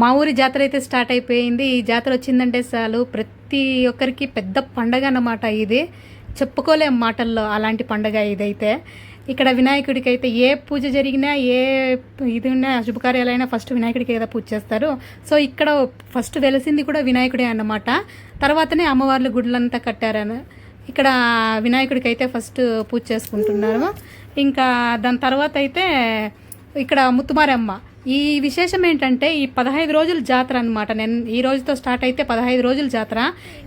మా ఊరి జాతర అయితే స్టార్ట్ అయిపోయింది. ఈ జాతర వచ్చిందంటే చాలు. ప్రతి ఒక్కరికి పెద్ద పండగ అన్నమాట ఇది. చెప్పుకోలేం మాటల్లో అలాంటి పండగ ఇదైతే. ఇక్కడ వినాయకుడికి అయితే ఏ పూజ జరిగినా ఏ ఇది ఉన్నా శుభకార్యాలైనా ఫస్ట్ వినాయకుడికి కదా పూజ చేస్తారు. సో ఇక్కడ ఫస్ట్ వెలిసింది కూడా వినాయకుడే అన్నమాట. తర్వాతనే అమ్మవార్ల గుడ్లంతా కట్టారని. ఇక్కడ వినాయకుడికి అయితే ఫస్ట్ పూజ చేసుకుంటున్నారు. ఇంకా దాని తర్వాత అయితే ఇక్కడ ముత్తుమారమ్మ. ఈ విశేషం ఏంటంటే ఈ పదహైదు రోజుల జాతర అనమాట నేను ఈ రోజుతో స్టార్ట్ అయితే పదహైదు రోజుల జాతర.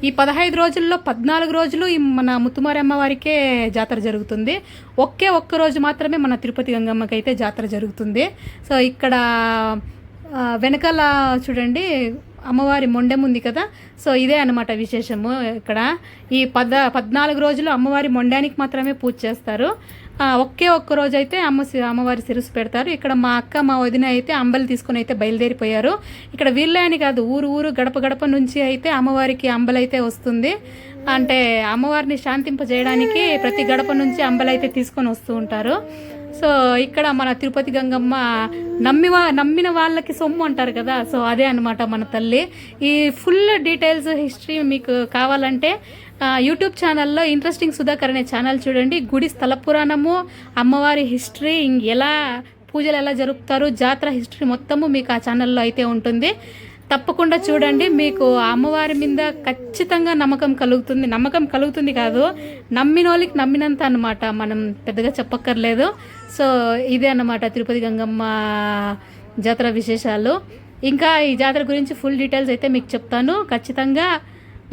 ఈ పదహైదు రోజుల్లో పద్నాలుగు రోజులు ఈ మన ముత్తుమారమ్మ వారికే జాతర జరుగుతుంది. ఒకే ఒక్క రోజు మాత్రమే మన తిరుపతి గంగమ్మకి అయితే జాతర జరుగుతుంది. సో ఇక్కడ వెనకాల చూడండి అమ్మవారి మొండెం ఉంది కదా. సో ఇదే అన్నమాట విశేషము ఇక్కడ. ఈ పద పద్నాలుగు రోజులు అమ్మవారి మొండానికి మాత్రమే పూజ చేస్తారు. ఒకే ఒక్క రోజు అయితే అమ్మ అమ్మవారి సిరుసు పెడతారు. ఇక్కడ మా అక్క మా వదిన అయితే అంబలి తీసుకొని అయితే బయలుదేరిపోయారు. ఇక్కడ వీళ్ళని కాదు ఊరు ఊరు గడప గడప నుంచి అయితే అమ్మవారికి అంబలైతే వస్తుంది. అంటే అమ్మవారిని శాంతింపజేయడానికి ప్రతి గడప నుంచి అంబలైతే తీసుకొని వస్తూ ఉంటారు. సో ఇక్కడ మన తిరుపతి గంగమ్మ నమ్మి నమ్మిన వాళ్ళకి సొమ్ము అంటారు కదా. సో అదే అన్నమాట మన తల్లి. ఈ ఫుల్ డీటెయిల్స్ హిస్టరీ మీకు కావాలంటే యూట్యూబ్ ఛానల్లో ఇంట్రెస్టింగ్ సుధాకర్ అనే ఛానల్ చూడండి. గుడి స్థల పురాణము అమ్మవారి హిస్టరీ ఎలా పూజలు ఎలా జరుపుతారు జాతర హిస్టరీ మొత్తము మీకు ఆ ఛానల్లో అయితే ఉంటుంది. తప్పకుండా చూడండి. మీకు అమ్మవారి మీద ఖచ్చితంగా నమ్మకం కలుగుతుంది. నమ్మకం కలుగుతుంది కాదు నమ్మిన వాళ్ళకి నమ్మినంత అనమాట మనం పెద్దగా చెప్పక్కర్లేదు. సో ఇదే అన్నమాట తిరుపతి గంగమ్మ జాతర విశేషాలు. ఇంకా ఈ జాతర గురించి ఫుల్ డీటెయిల్స్ అయితే మీకు చెప్తాను. ఖచ్చితంగా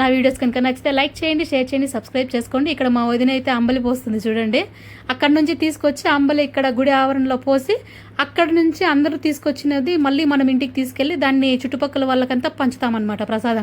నా వీడియోస్ కనుక నచ్చితే లైక్ చేయండి షేర్ చేయండి సబ్స్క్రైబ్ చేసుకోండి. ఇక్కడ మా వదిన అయితే అంబలి పోస్తుంది చూడండి. అక్కడ నుంచి తీసుకొచ్చి అంబలి ఇక్కడ గుడి ఆవరణలో పోసి అక్కడ నుంచి అందరూ తీసుకొచ్చినది మళ్ళీ మనం ఇంటికి తీసుకెళ్ళి దాన్ని చుట్టుపక్కల వాళ్ళకంతా పంచుతామన్నమాట ప్రసాదం.